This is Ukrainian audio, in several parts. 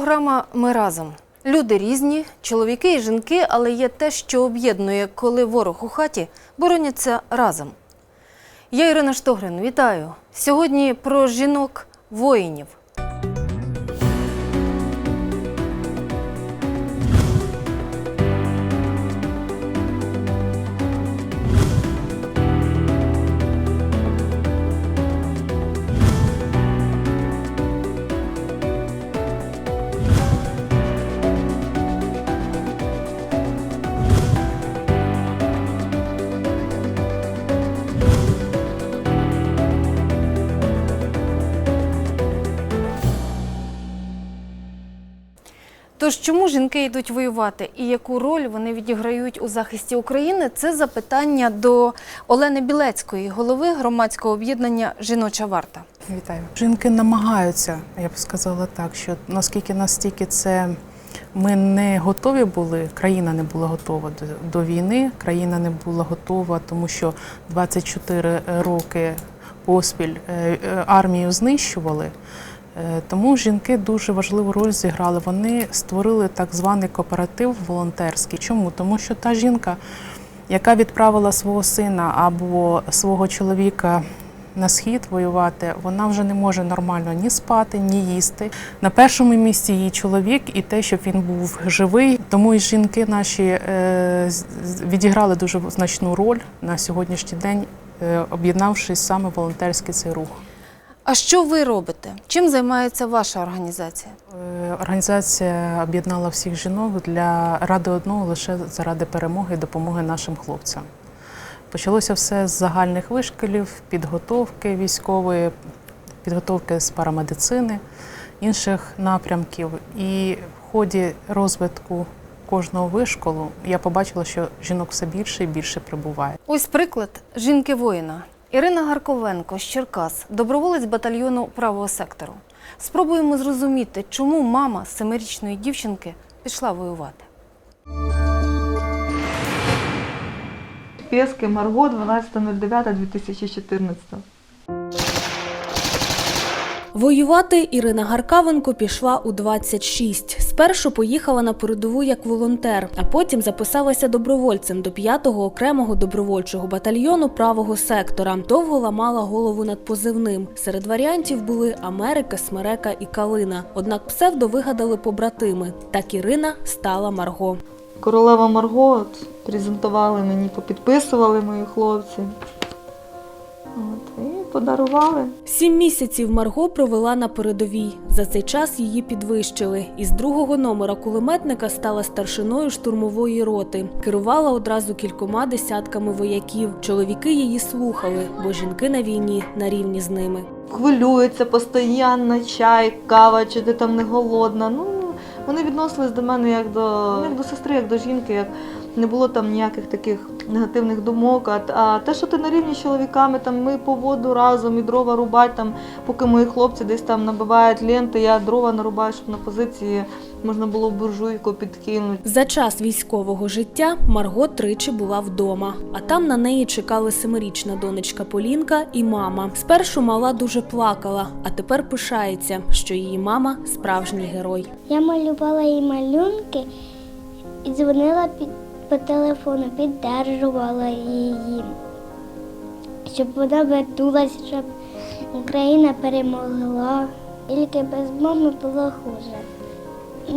Програма Ми разом. Люди різні, чоловіки і жінки, але є те, що об'єднує, коли ворог у хаті бороняться разом. Я Ірина Штогрин, вітаю. Сьогодні про жінок воїнів. Тож чому жінки йдуть воювати і яку роль вони відіграють у захисті України? Це запитання до Олени Білецької, голови громадського об'єднання Жіноча варта. Вітаю. Жінки намагаються, я б сказала так, що наскільки настільки це ми не готові були, країна не була готова до, до війни, країна не була готова, тому що 24 роки поспіль е, е, армію знищували. Е, Тому жінки дуже важливу роль зіграли. Вони створили так званий кооператив волонтерський. Чому? Тому що та жінка, яка відправила свого сина або свого чоловіка на схід воювати, вона вже не може нормально ні спати, ні їсти. На першому місці її чоловік і те, щоб він був живий. Тому і жінки наші е, відіграли дуже значну роль на сьогоднішній день, е, об'єднавшись саме волонтерський цей рух. А що ви робите? Чим займається ваша організація? Е, Організація об'єднала всіх жінок для ради одного лише заради перемоги і допомоги нашим хлопцям. Почалося все з загальних вишколів, підготовки військової, підготовки з парамедицини, інших напрямків. І в ході розвитку кожного вишколу я побачила, що жінок все більше і більше прибуває. Ось приклад жінки воїна. Ірина Гарковенко з Черкас, доброволець батальйону правого сектору. Спробуємо зрозуміти, чому мама семирічної дівчинки пішла воювати. Пески Марго 12.09.2014. Воювати Ірина Гаркавенко пішла у 26. Спершу поїхала на передову як волонтер, а потім записалася добровольцем до 5-го окремого добровольчого батальйону правого сектора. Довго ламала голову над позивним. Серед варіантів були Америка, Смерека і Калина. Однак псевдо вигадали побратими. Так Ірина стала Марго. Королева Марго презентували мені, попідписували мої хлопці. Подарували. Сім місяців Марго провела на передовій. За цей час її підвищили. Із другого номера кулеметника стала старшиною штурмової роти. Керувала одразу кількома десятками вояків. Чоловіки її слухали, бо жінки на війні на рівні з ними. Хвилюються постійно, чай, кава, чи ти там не голодна. Ну, вони відносились до мене як до, як до сестри, як до жінки, як не було там ніяких таких негативних думок. А, а те, що ти на рівні з чоловіками, там ми по воду разом і дрова рубать, там, поки мої хлопці десь там набивають ленти, я дрова нарубаю, щоб на позиції можна було буржуйку підкинути. За час військового життя Марго тричі була вдома, а там на неї чекали семирічна донечка Полінка і мама. Спершу мала дуже плакала, а тепер пишається, що її мама справжній герой. Я малювала їй малюнки і дзвонила під, по телефону, піддержувала її, щоб вона вернулася, щоб Україна перемогла. Тільки без мами було хуже.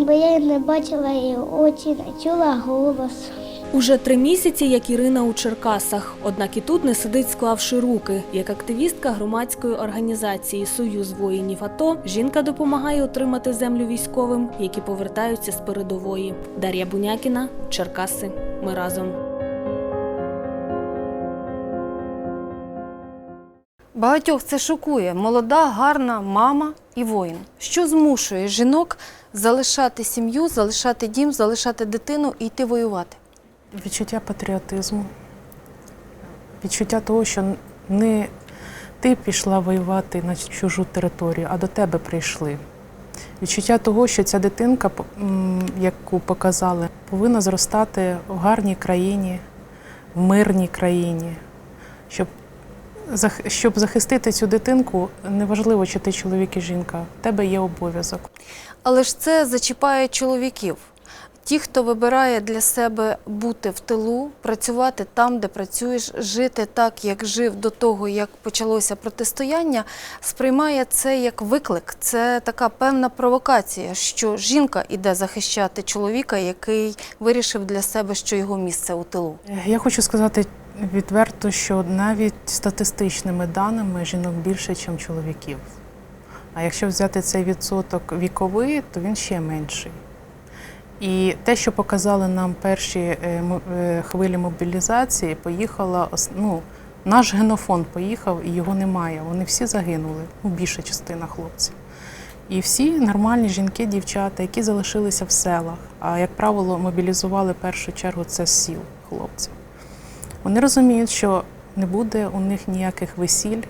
Бо я не бачила її очі, не чула голос. Уже три місяці, як Ірина у Черкасах. Однак і тут не сидить, склавши руки. Як активістка громадської організації Союз воїнів АТО, жінка допомагає отримати землю військовим, які повертаються з передової. Дар'я Бунякіна, Черкаси. Ми разом. Багатьох це шокує. Молода, гарна мама і воїн. Що змушує жінок залишати сім'ю, залишати дім, залишати дитину і йти воювати? Відчуття патріотизму, відчуття того, що не ти пішла воювати на чужу територію, а до тебе прийшли. Відчуття того, що ця дитинка, яку показали, повинна зростати в гарній країні, в мирній країні, щоб Щоб захистити цю дитинку, неважливо, чи ти чоловік і жінка, в тебе є обов'язок. Але ж це зачіпає чоловіків. Ті, хто вибирає для себе бути в тилу, працювати там, де працюєш, жити так, як жив до того, як почалося протистояння, сприймає це як виклик. Це така певна провокація, що жінка іде захищати чоловіка, який вирішив для себе, що його місце у тилу. Я хочу сказати відверто, що навіть статистичними даними жінок більше, ніж чоловіків. А якщо взяти цей відсоток віковий, то він ще менший. І те, що показали нам перші е, е, хвилі мобілізації, поїхала ну, наш генофонд поїхав і його немає. Вони всі загинули, ну, більша частина хлопців. І всі нормальні жінки, дівчата, які залишилися в селах. А як правило, мобілізували в першу чергу це з сіл хлопців. Вони розуміють, що не буде у них ніяких весіль,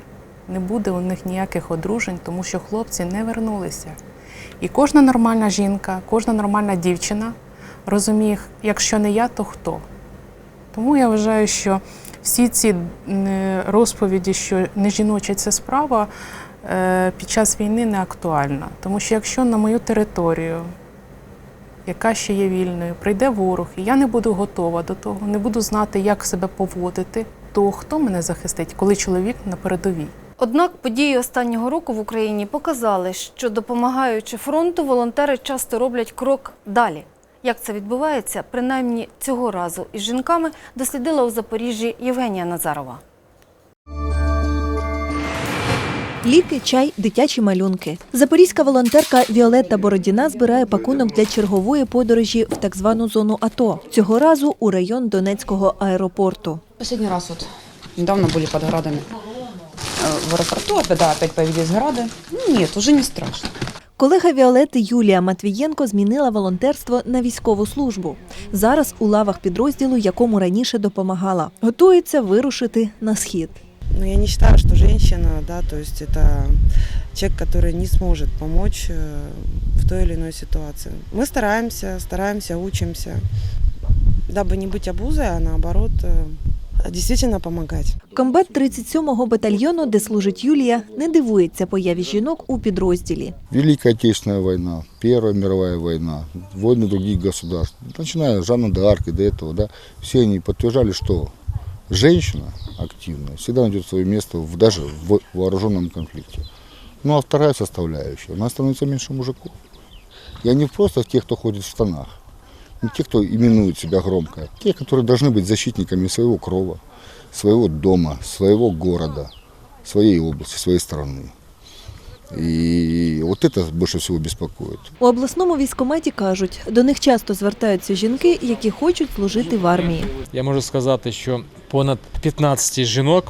не буде у них ніяких одружень, тому що хлопці не вернулися. І кожна нормальна жінка, кожна нормальна дівчина розуміє, якщо не я, то хто. Тому я вважаю, що всі ці розповіді, що не жіноча це справа, е, під час війни не актуальна. Тому що якщо на мою територію, яка ще є вільною, прийде ворог, і я не буду готова до того, не буду знати, як себе поводити, то хто мене захистить, коли чоловік на передовій? Однак події останнього року в Україні показали, що допомагаючи фронту, волонтери часто роблять крок далі. Як це відбувається, принаймні цього разу із жінками дослідила у Запоріжжі Євгенія Назарова. Ліки, чай, дитячі малюнки. Запорізька волонтерка Віолетта Бородіна збирає пакунок для чергової подорожі в так звану зону АТО. Цього разу у район Донецького аеропорту. Последний раз вот недавно были под градами в аэропорту, опять, да, опять появились грады. Ну, Нет, уже не страшно. Колега Віолетти Юлія Матвієнко змінила волонтерство на військову службу. Зараз у лавах підрозділу, якому раніше допомагала, готується вирушити на схід. Но я не считаю, что женщина, да, то есть это человек, который не сможет помочь э, в той или иной ситуации. Мы стараемся, стараемся, учимся, дабы не быть обузой, а наоборот э, действительно помогать. Комбат 37-го батальйону, де служить Юлія, не дивується появі жінок у підрозділі. Великая Отечественная война, Первая мировая война, войны других государств, начиная с Жанна д'Арк и до этого, да, все они подтверждали, что женщина активная всегда найдет свое место в, даже в вооруженном конфликте. Ну а вторая составляющая, у нас становится меньше мужиков. И они просто те, кто ходит в штанах, не те, кто именует себя громко, а те, которые должны быть защитниками своего крова, своего дома, своего города, своей области, своей страны. И вот это больше всего беспокоит. У обласному військкоматі кажуть, до них часто звертаються жінки, які хочуть служити в армії. Я можу сказати, що понад 15 жінок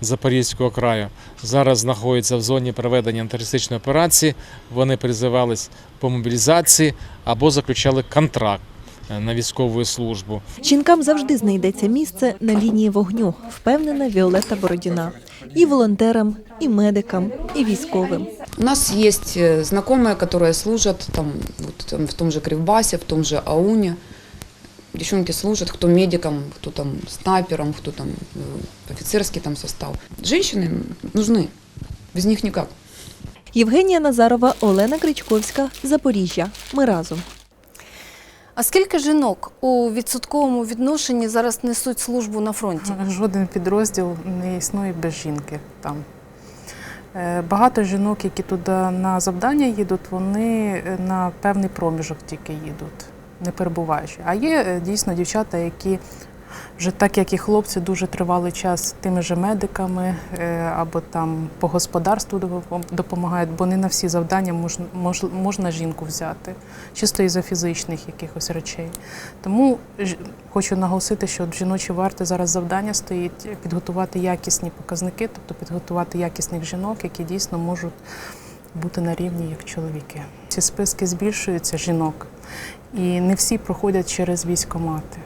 Запорізького краю зараз знаходяться в зоні проведення антитерористичної операції. Вони призивались по мобілізації або заключали контракт е, на військову службу. Жінкам завжди знайдеться місце на лінії вогню, впевнена Віолетта Бородіна. І волонтерам, і медикам, і військовим. У нас есть э, знакомые, которые служат там, вот, там, в том же Кривбасе, в том же Ауне. Девчонки служат, кто медиком, кто там снайпером, кто там э, офицерский там состав. Женщины нужны, без них никак. Євгенія Назарова, Олена Кричковська, Запоріжжя. Ми разом. А скільки жінок у відсотковому відношенні зараз несуть службу на фронті? Жоден підрозділ не існує без жінки там. Е, Багато жінок, які туди на завдання їдуть, вони е, на певний проміжок тільки їдуть, не перебуваючи. А є е, дійсно дівчата, які вже так як і хлопці, дуже тривалий час тими же медиками е, або там по господарству допомагають, бо не на всі завдання можна, мож, можна жінку взяти, чисто із-за фізичних якихось речей. Тому хочу наголосити, що в жіночій варти зараз завдання стоїть підготувати якісні показники, тобто підготувати якісних жінок, які дійсно можуть бути на рівні як чоловіки. Ці списки збільшуються жінок, і не всі проходять через військомати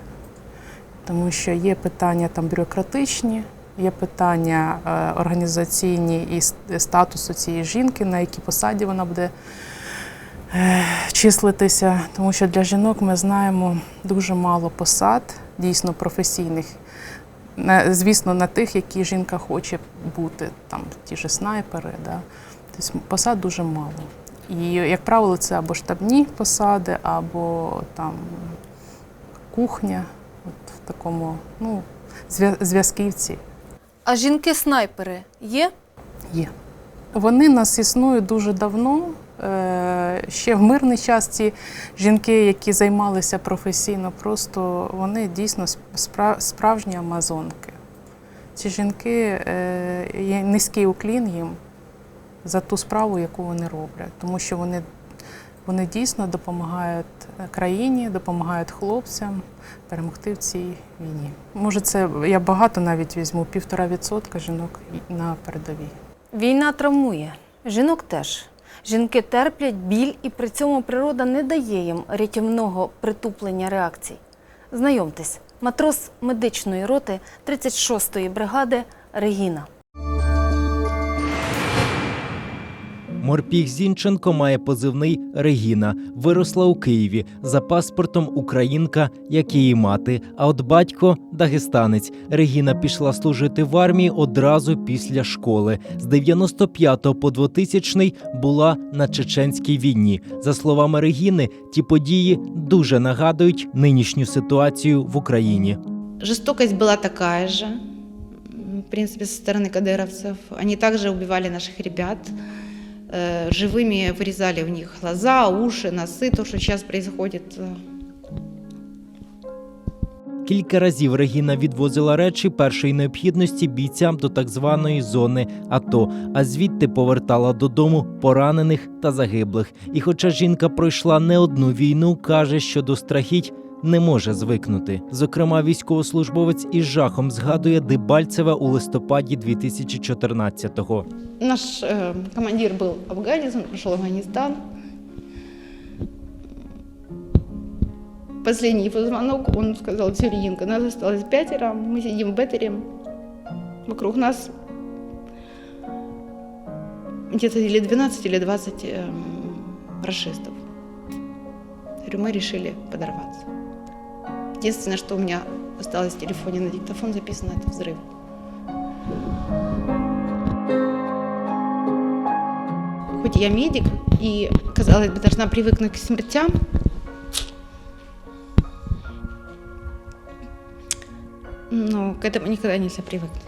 тому що є питання там бюрократичні, є питання е, організаційні і статусу цієї жінки, на якій посаді вона буде е, числитися. Тому що для жінок ми знаємо дуже мало посад, дійсно професійних. звісно, на тих, які жінка хоче бути, там ті ж снайпери. Да? Тобто посад дуже мало. І, як правило, це або штабні посади, або там кухня, от в такому, ну, зв'язківці А жінки-снайпери є? є. Вони нас існують дуже давно. Е, Ще в мирний час ці жінки, які займалися професійно, просто вони дійсно справжні амазонки. Ці жінки е, є низький уклін їм за ту справу, яку вони роблять, тому що вони, вони дійсно допомагають країні, допомагають хлопцям перемогти в цій війні. Може, це я багато навіть візьму півтора відсотка жінок на передовій. Війна травмує. Жінок теж. Жінки терплять біль, і при цьому природа не дає їм рятівного притуплення реакцій. Знайомтесь, матрос медичної роти 36-ї бригади Регіна. Морпіг Зінченко має позивний Регіна. Виросла у Києві за паспортом українка, як її мати. А от батько дагестанець. Регіна пішла служити в армії одразу після школи. З 95 по 2000 була на чеченській війні. За словами Регіни, ті події дуже нагадують нинішню ситуацію в Україні. Жестокость была такая же, м, в принципе, со стороны кадыровцев. Они также убивали наших ребят, э, живыми вырезали в них глаза, уши, носы, то, что сейчас происходит. э, Кілька разів Регіна відвозила речі першої необхідності бійцям до так званої зони АТО, а звідти повертала додому поранених та загиблих. І хоча жінка пройшла не одну війну, каже, що до страхіть не може звикнути. Зокрема, військовослужбовець із жахом згадує Дебальцеве у листопаді 2014-го. Наш э, командир был афганец, он прошел Афганистан. Последний его звонок, он сказал, Тюрьинка, нас осталось пятеро, мы сидим в Беттере, вокруг нас где-то или 12, или 20 эм, расистов. Говорю, мы решили подорваться. Единственное, что у меня осталось в телефоне на диктофон записано, это взрыв. Хоть я медик и, казалось бы, должна привыкнуть к смертям, но к этому никогда нельзя привыкнуть.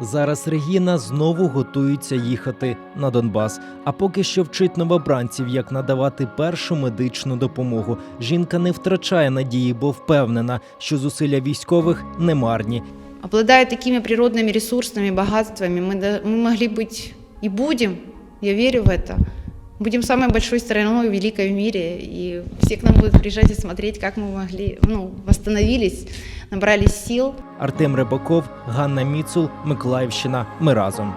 Зараз Регіна знову готується їхати на Донбас. А поки що вчить новобранців, як надавати першу медичну допомогу. Жінка не втрачає надії, бо впевнена, що зусилля військових не марні. Обладая такими природными ресурсами, богатствами, мы, до- мы могли быть и будем, я верю в это, будем самой большой страной великой в мире, и все к нам будут приезжать и смотреть, как мы могли, ну, восстановились, набрались сил. Артем Рибаков, Ганна Міцул, Миколаївщина. Ми разом.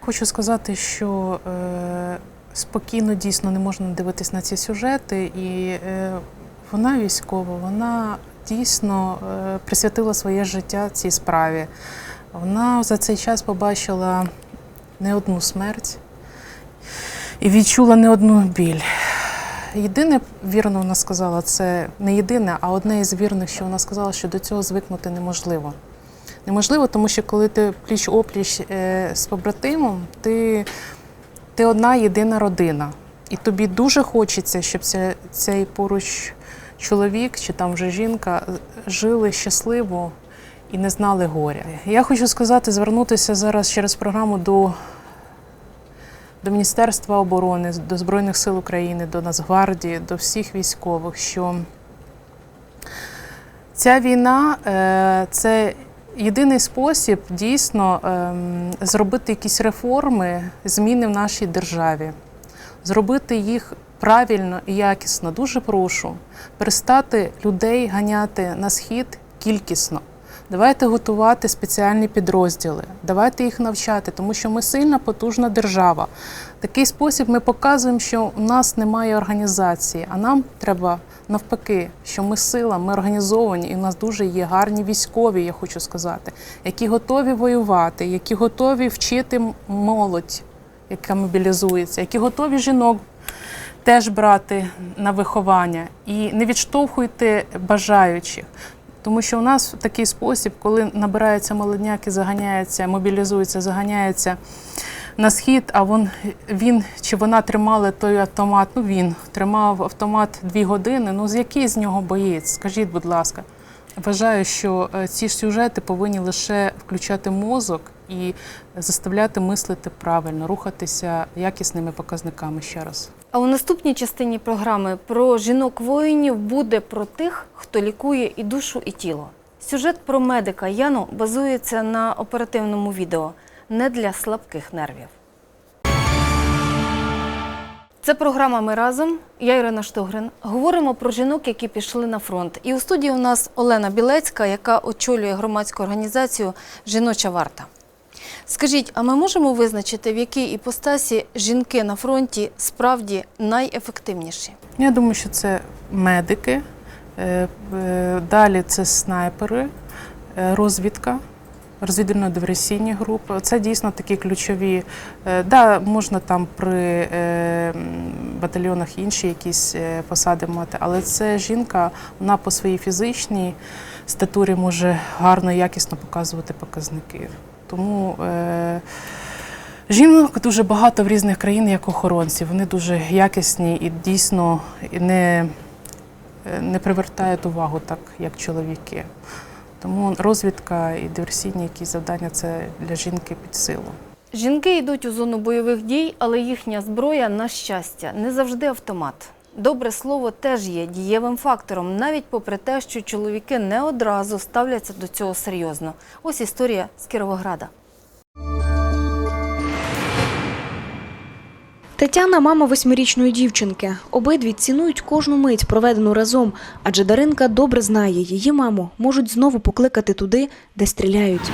Хочу сказати, що е, спокійно дійсно не можна дивитись на ці сюжети, і е, вона військова, вона дійсно е, присвятила своє життя цій справі. Вона за цей час побачила не одну смерть і відчула не одну біль. Єдине, вірно, вона сказала, це не єдине, а одне із вірних, що вона сказала, що до цього звикнути неможливо. Неможливо, тому що коли ти пліч опліч е, з побратимом, ти, ти одна єдина родина. І тобі дуже хочеться, щоб ця, цей поруч чоловік чи там вже жінка жили щасливо і не знали горя. Я хочу сказати, звернутися зараз через програму до, до Міністерства оборони, до Збройних сил України, до Нацгвардії, до всіх військових, що Ця війна е, це єдиний спосіб дійсно ем, зробити якісь реформи, зміни в нашій державі, зробити їх правильно і якісно. Дуже прошу перестати людей ганяти на схід кількісно. Давайте готувати спеціальні підрозділи, давайте їх навчати, тому що ми сильна, потужна держава. Такий спосіб ми показуємо, що у нас немає організації, а нам треба навпаки, що ми сила, ми організовані, і у нас дуже є гарні військові, я хочу сказати, які готові воювати, які готові вчити молодь, яка мобілізується, які готові жінок теж брати на виховання і не відштовхуйте бажаючих. Тому що у нас такий спосіб, коли набираються молодняки, заганяються, мобілізуються, заганяються на схід, а вон, він чи вона тримали той автомат, ну він тримав автомат дві години. Ну з який з нього боєць? Скажіть, будь ласка. Вважаю, що е, ці ж сюжети повинні лише включати мозок і заставляти мислити правильно, рухатися якісними показниками ще раз. А у наступній частині програми про жінок воїнів буде про тих, хто лікує і душу, і тіло. Сюжет про медика Яну базується на оперативному відео не для слабких нервів. Це програма Ми разом. Я Ірина Штогрин. Говоримо про жінок, які пішли на фронт. І у студії у нас Олена Білецька, яка очолює громадську організацію Жіноча варта. Скажіть, а ми можемо визначити, в якій іпостасі жінки на фронті справді найефективніші? Я думаю, що це медики, е, е, далі це снайпери, е, розвідка, розвідувально-диверсійні групи. Це дійсно такі ключові. Да, можна там при батальйонах інші якісь посади мати, але це жінка, вона по своїй фізичній статурі може гарно якісно показувати показники. Тому е, Жінок дуже багато в різних країнах як охоронців. Вони дуже якісні і дійсно не, не привертають увагу так, як чоловіки. Тому розвідка і диверсійні якісь завдання це для жінки під силу. Жінки йдуть у зону бойових дій, але їхня зброя, на щастя, не завжди автомат. Добре слово теж є дієвим фактором, навіть попри те, що чоловіки не одразу ставляться до цього серйозно. Ось історія з Кіровограда. Тетяна мама восьмирічної дівчинки. Обидві цінують кожну мить, проведену разом, адже Даринка добре знає, її маму можуть знову покликати туди, де стріляють.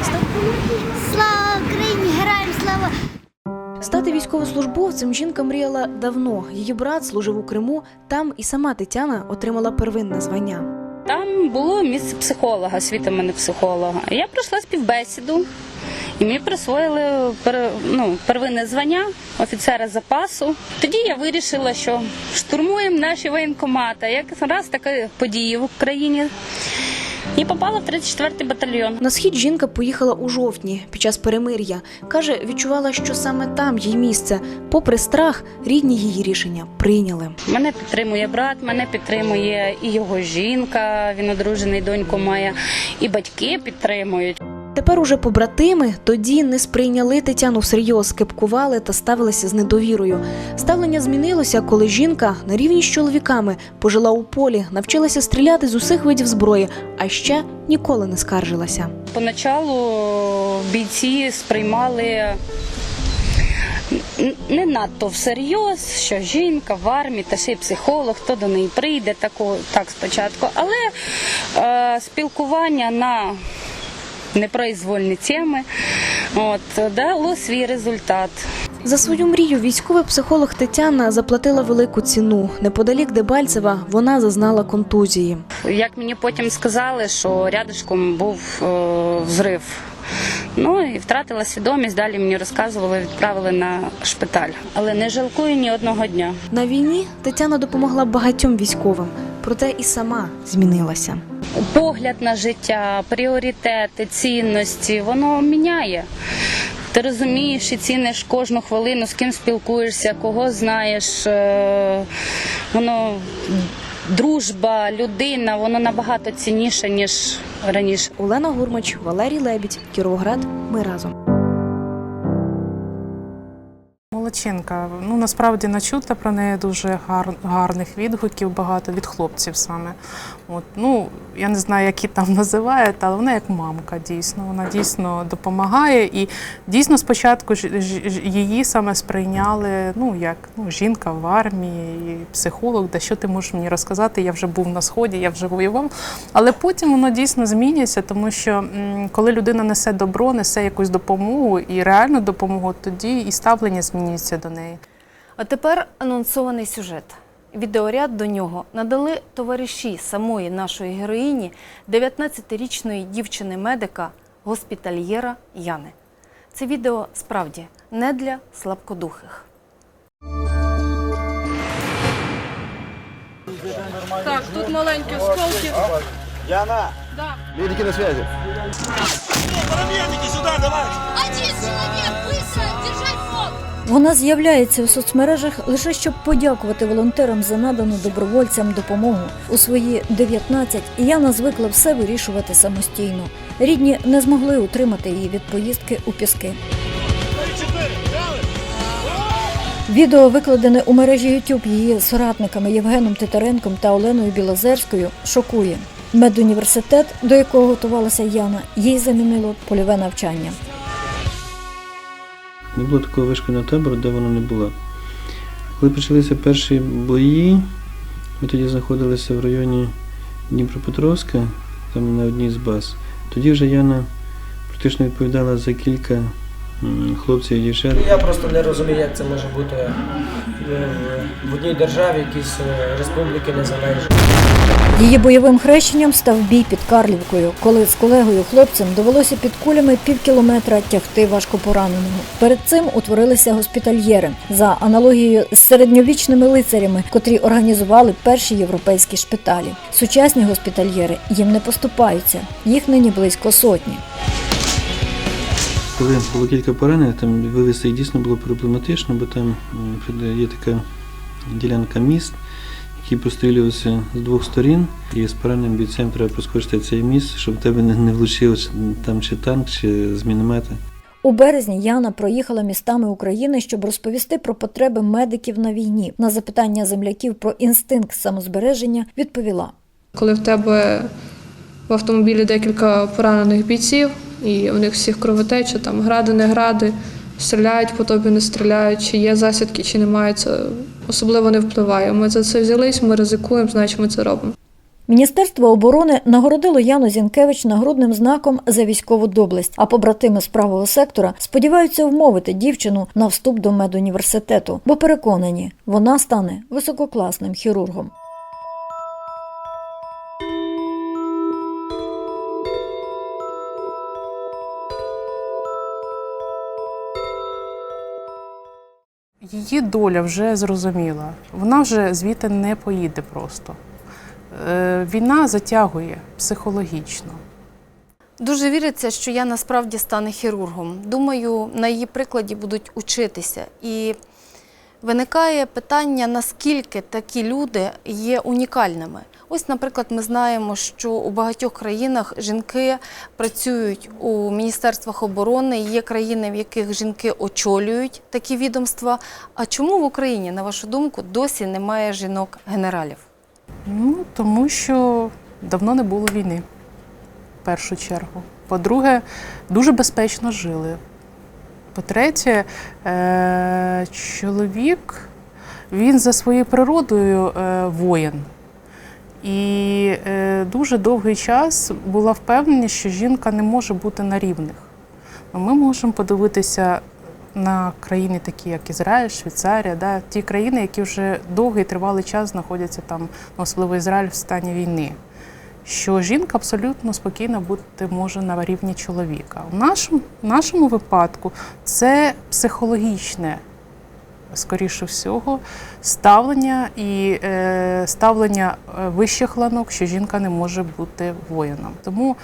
Стати військовослужбовцем жінка мріяла давно. Її брат служив у Криму, там і сама Тетяна отримала первинне звання. Там було місце психолога, освіта мене психолога. Я пройшла співбесіду, і мені присвоїли пер- ну, первинне звання офіцера запасу. Тоді я вирішила, що штурмуємо наші воєнкомати. Як раз такі події в Україні. І попала в 34-й батальйон. На схід жінка поїхала у жовтні під час перемир'я. Каже, відчувала, що саме там їй місце. Попри страх, рідні її рішення прийняли. Мене підтримує брат, мене підтримує і його жінка. Він одружений, доньку має, і батьки підтримують. Тепер уже побратими тоді не сприйняли Тетяну всерйоз, кепкували та ставилися з недовірою. Ставлення змінилося, коли жінка на рівні з чоловіками пожила у полі, навчилася стріляти з усіх видів зброї, а ще ніколи не скаржилася. Поначалу бійці сприймали не надто всерйоз, що жінка в армії та ще й психолог, хто до неї прийде, так спочатку. Але е, спілкування на непроизвольні теми от, дало свій результат. За свою мрію військовий психолог Тетяна заплатила велику ціну. Неподалік Дебальцева вона зазнала контузії. Як мені потім сказали, що рядышком був е, взрив. Ну і втратила свідомість. Далі мені розказували, відправили на шпиталь. Але не жалкую ні одного дня. На війні Тетяна допомогла багатьом військовим, проте і сама змінилася. Погляд на життя, пріоритети, цінності, воно міняє. Ти розумієш і ціниш кожну хвилину, з ким спілкуєшся, кого знаєш. Е, Воно дружба, людина, воно набагато цінніше, ніж раніше. Олена Гурмач, Валерій Лебідь, Кіровоград. Ми разом. Молодчинка. Ну насправді начута про неї дуже гар, гарних відгуків, багато від хлопців саме. От, ну, я не знаю, які там називають, але вона як мамка дійсно. Вона дійсно допомагає. І дійсно спочатку ж, ж- її саме сприйняли ну, як ну, жінка в армії, і психолог, да що ти можеш мені розказати? Я вже був на сході, я вже воював. Але потім воно дійсно змінюється, тому що коли людина несе добро, несе якусь допомогу і реальну допомогу, тоді і ставлення змінюється до неї. А тепер анонсований сюжет. Відеоряд до нього надали товариші самої нашої героїні, 19-річної дівчини-медика, госпітальєра Яни. Це відео справді не для слабкодухих. Так, тут маленькі осколки. Яна! Да. Медики на связи. Вона з'являється у соцмережах лише щоб подякувати волонтерам за надану добровольцям допомогу. У свої 19 Яна звикла все вирішувати самостійно. Рідні не змогли утримати її від поїздки у піски. Відео, викладене у мережі YouTube її соратниками Євгеном Титаренком та Оленою Білозерською, шокує. Медуніверситет, до якого готувалася Яна, їй замінило польове навчання. Не було такого вишкільного табору, де вона не була. Коли почалися перші бої, ми тоді знаходилися в районі Дніпропетровська, там на одній з баз. Тоді вже Яна практично відповідала за кілька хлопців і дівчат. Я просто не розумію, як це може бути е, в- в одній державі, якісь е, республіки незалежні. Її бойовим хрещенням став бій під Карлівкою, коли з колегою хлопцем довелося під кулями пів кілометра тягти важкопораненого. Перед цим утворилися госпітальєри за аналогією з середньовічними лицарями, котрі організували перші європейські шпиталі. Сучасні госпітальєри їм не поступаються. Їх нині близько сотні. Коли було кілька поранених, там вивезти дійсно було проблематично, бо там є така ділянка міст, які прострілювалися з двох сторін, і з пораненим бійцем треба проскочити цей міст, щоб в тебе не, не там чи танк, чи з міномета. У березні Яна проїхала містами України, щоб розповісти про потреби медиків на війні. На запитання земляків про інстинкт самозбереження відповіла. Коли в тебе в автомобілі декілька поранених бійців, і у них всіх кровотеча, там гради, не гради, стріляють по тобі, не стріляють, чи є засідки, чи немає, це особливо не впливає. Ми за це взялись, ми ризикуємо, значить ми це робимо. Міністерство оборони нагородило Яну Зінкевич нагрудним знаком за військову доблесть. А побратими з правого сектора сподіваються вмовити дівчину на вступ до медуніверситету, бо переконані, вона стане висококласним хірургом. Її доля вже зрозуміла. Вона вже звідти не поїде просто. Е, Війна затягує психологічно. Дуже віриться, що я насправді стане хірургом. Думаю, на її прикладі будуть учитися. І виникає питання, наскільки такі люди є унікальними. Ось, наприклад, ми знаємо, що у багатьох країнах жінки працюють у міністерствах оборони. Є країни, в яких жінки очолюють такі відомства. А чому в Україні, на вашу думку, досі немає жінок-генералів? Ну, тому що давно не було війни, в першу чергу. По-друге, дуже безпечно жили. По-третє, е- чоловік, він за своєю природою е- воїн. І е- дуже довгий час була впевненість, що жінка не може бути на рівних. Ну, Ми можемо подивитися на країни, такі як Ізраїль, Швейцарія, да, ті країни, які вже довгий тривалий час знаходяться там, ну, особливо Ізраїль в стані війни. Що жінка абсолютно спокійно бути може на рівні чоловіка. У нашому, в нашому випадку це психологічне, скоріше всього, ставлення і е, ставлення е, вищих ланок, що жінка не може бути воїном. Тому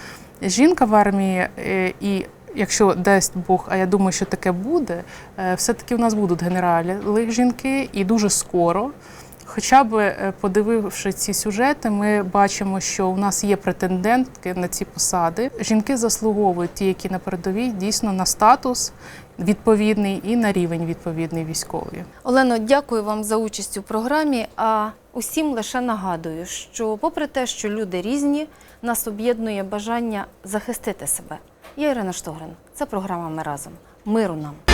жінка в армії е, і Якщо дасть Бог, а я думаю, що таке буде, е, все-таки у нас будуть генералі жінки і дуже скоро. Хоча б е, подививши ці сюжети, ми бачимо, що у нас є претендентки на ці посади. Жінки заслуговують ті, які на передовій, дійсно на статус відповідний і на рівень відповідний військовий. Олено, дякую вам за участь у програмі. А усім лише нагадую, що, попри те, що люди різні, нас об'єднує бажання захистити себе. Я Ірина Штогрин. Це програма Ми разом. Миру нам.